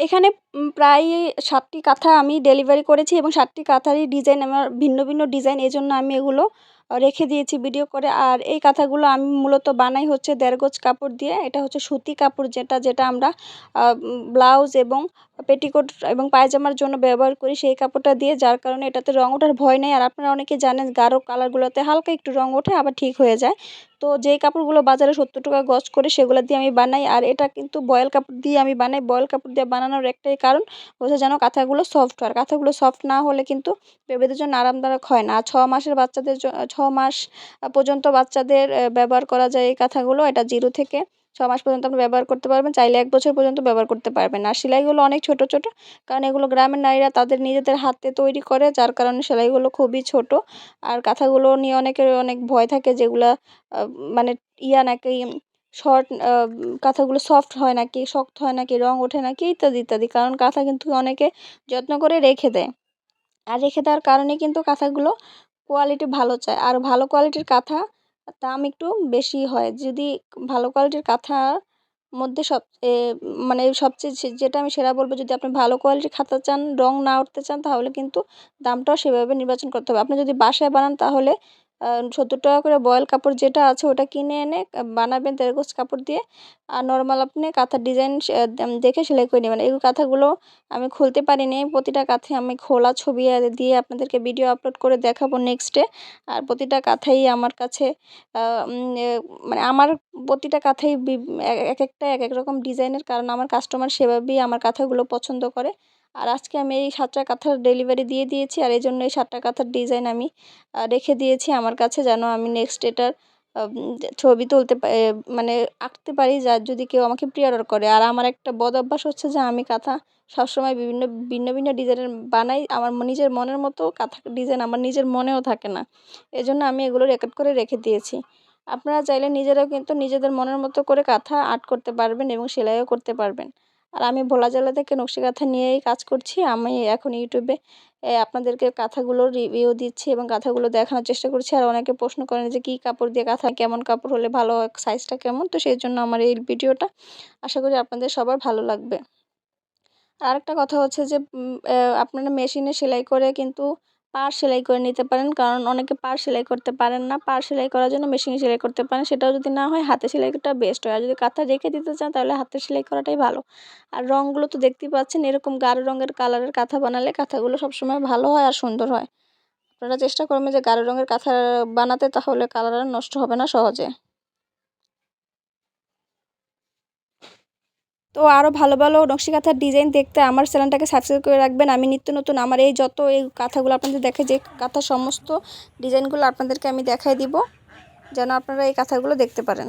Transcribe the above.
এখানে প্রায় সাতটি কাঁথা আমি ডেলিভারি করেছি এবং সাতটি কাঁথারই ডিজাইন আমার ভিন্ন ভিন্ন ডিজাইন এই জন্য আমি এগুলো রেখে দিয়েছি ভিডিও করে। আর এই কাঁথাগুলো আমি মূলত বানাই হচ্ছে দেড় গজ কাপড় দিয়ে। এটা হচ্ছে সুতি কাপড় যেটা যেটা আমরা ব্লাউজ এবং পেটিকোট এবং পায়জামার জন্য ব্যবহার করি সেই কাপড়টা দিয়ে, যার কারণে এটাতে রং ওঠার ভয় নেই। আর আপনারা অনেকে জানেন গাঢ় কালারগুলোতে হালকা একটু রং ওঠে, আবার ঠিক হয়ে যায়। তো যেই কাপড়গুলো বাজারে সত্তর টাকা গজ করে, সেগুলো দিয়ে আমি বানাই। আর এটা কিন্তু বয়েল কাপড় দিয়ে আমি বানাই। বয়েল কাপড় দিয়ে বানানোর একটাই কারণ হচ্ছে যেন কাঁথাগুলো সফট হয়। কাঁথাগুলো সফট না হলে কিন্তু বেবিদের জন্য আরামদায়ক হয় না। ছ মাসের বাচ্চাদের ছ মাস পর্যন্ত বাচ্চাদের ব্যবহার করা যায় এই কাঁথাগুলো, এটা জিরো থেকে ছ মাস পর্যন্ত আপনি ব্যবহার করতে পারবেন, চাইলে এক বছর পর্যন্ত ব্যবহার করতে পারবেন। আর সেলাইগুলো অনেক ছোট ছোট, কারণ এগুলো গ্রামের নারীরা তাদের নিজেদের হাতে তৈরি করে, যার কারণে সেলাইগুলো খুবই ছোট। আর কাঁথাগুলো নিয়ে অনেকের অনেক ভয় থাকে যেগুলা মানে ইয়া নাকি শর্ট কাঁথাগুলো সফট হয় নাকি, শক্ত হয় নাকি, রং ওঠে নাকি, ইত্যাদি ইত্যাদি, কারণ কাঁথা কিন্তু অনেকে যত্ন করে রেখে দেয়। আর রেখে দেওয়ার কারণে কিন্তু কাঁথাগুলো কোয়ালিটি ভালো চায়। আর ভালো কোয়ালিটির কাঁথা দাম একটু বেশি হয়। যদি ভালো কোয়ালিটির কাঁথার মধ্যে সব মানে সবচেয়ে যেটা আমি সেরা বলব, যদি আপনি ভালো কোয়ালিটির খাতা চান, রং না উঠতে চান, তাহলে কিন্তু দামটাও সেভাবে নির্বাচন করতে হবে। আপনি যদি বাসায় বানান, তাহলে সত্তর টাকা করে বয়েল কাপড় যেটা আছে ওটা কিনে এনে বানাবেন দেড় কাপড় দিয়ে। আর নর্মাল আপনি কাঁথার ডিজাইন দেখে সেলাই করে নেবেন। এই কাঁথাগুলো আমি খুলতে পারিনি। প্রতিটা কাঁথে আমি খোলা ছবি দিয়ে আপনাদেরকে ভিডিও আপলোড করে দেখাবো নেক্সটে আর প্রতিটা কাঁথাই আমার কাছে মানে আমার প্রতিটা কাঁথাই এক একটা, এক এক রকম ডিজাইনের কারণ আমার কাস্টমার সেভাবেই আমার কাঁথাগুলো পছন্দ করে। আর আজকে আমি এই সাতটা কাঁথার ডেলিভারি দিয়ে দিয়েছি আর এই জন্য এই সাতটা কাঁথার ডিজাইন আমি রেখে দিয়েছি আমার কাছে যেন আমি নেক্সট এটার ছবি তুলতে মানে আঁকতে পারি যা, যদি কেউ আমাকে প্রি অর্ডার করে। আর আমার একটা বদ অভ্যাস হচ্ছে যে আমি কাঁথা সবসময় বিভিন্ন, ভিন্ন ভিন্ন ডিজাইনের বানাই, আমার নিজের মনের মতো কাঁথা ডিজাইন আমার নিজের মনেও থাকে না। এজন্য আমি এগুলো রেকর্ড করে রেখে দিয়েছি। আপনারা চাইলে নিজেরাও কিন্তু নিজেদের মনের মতো করে কাঁথা আর্ট করতে পারবেন এবং সেলাইও করতে পারবেন। আর আমি ভোলা জেলা থেকে নকশি কাঁথা নিয়েই কাজ করছি। আমি এখন ইউটিউবে আপনাদেরকে কাঁথাগুলোর রিভিউ দিচ্ছি এবং কাঁথাগুলো দেখানোর চেষ্টা করছি। আর অনেকে প্রশ্ন করেন যে, কী কাপড় দিয়ে কাঁথা কেমন কাপড় হলে ভালো সাইজটা কেমন? তো সেই জন্য আমার এই ভিডিওটা আশা করি আপনাদের সবার ভালো লাগবে। আর আরেকটা কথা হচ্ছে যে আপনারা মেশিনে সেলাই করে কিন্তু পাড় সেলাই করে নিতে পারেন। কারণ অনেকে পাড় সেলাই করতে পারেন না। পাড় সেলাই করার জন্য মেশিনে সেলাই করতে পারেন। সেটাও যদি না হয়, হাতে সেলাইটা বেস্ট হয়। আর যদি কাঁথা রেখে দিতে চান, তাহলে হাতে সেলাই করাটাই ভালো। আর রঙগুলো তো দেখতেই পাচ্ছেন, এরকম গাঢ় রঙের কালারের কাঁথা বানালে কাঁথাগুলো সবসময় ভালো হয় আর সুন্দর হয়। আপনারা চেষ্টা করবেন যে গাঢ় রঙের কাঁথা বানাতে, তাহলে কালার নষ্ট হবে না সহজে। তো আরও ভালো ভালো নকশি কাঁথার ডিজাইন দেখতে আমার চ্যানেলটাকে সাবস্ক্রাইব করে রাখবেন। আমি নিত্য নতুন আমার এই যত এই কাঁথাগুলো আপনাদের দেখে যে কাঁথা সমস্ত ডিজাইনগুলো আপনাদেরকে আমি দেখাই দিব, যেন আপনারা এই কাঁথাগুলো দেখতে পারেন।